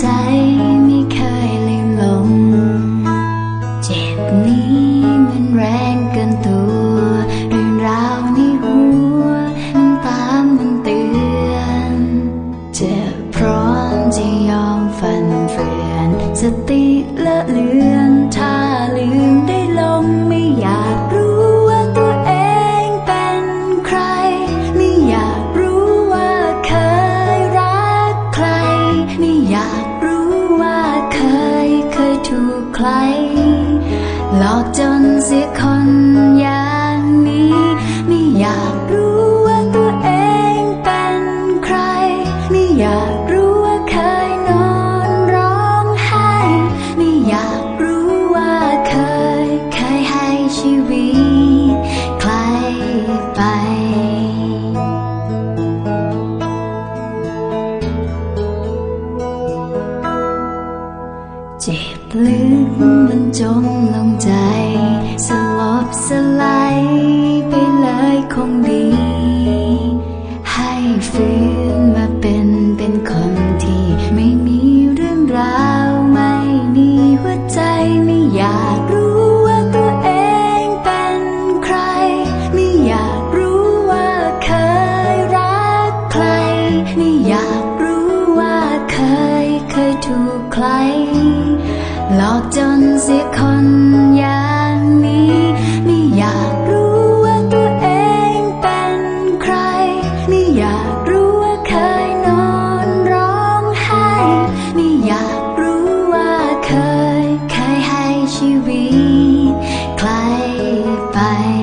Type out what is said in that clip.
ใจไม่เคยลืมลง เจ็บนี้มันแรงเกินตัวเรื่องราวในหัวมันตามมันเตือนจะพร้อมจะยอมฟันเฟือน สติละเลือนถ้าลืมได้ อยากรู้ว่าเคยเคยถูกใคร หลอกจนเสียคนอย่างนี้ ไม่อยากรู้ว่าตัวเองเป็นใคร ไม่อยากรู้ว่าเคยนอนร้องไห้ ไม่อยากรู้ว่าเคยเคยให้ชีวิต เจ็บลึกมันจมลงใจ สลบสลาย I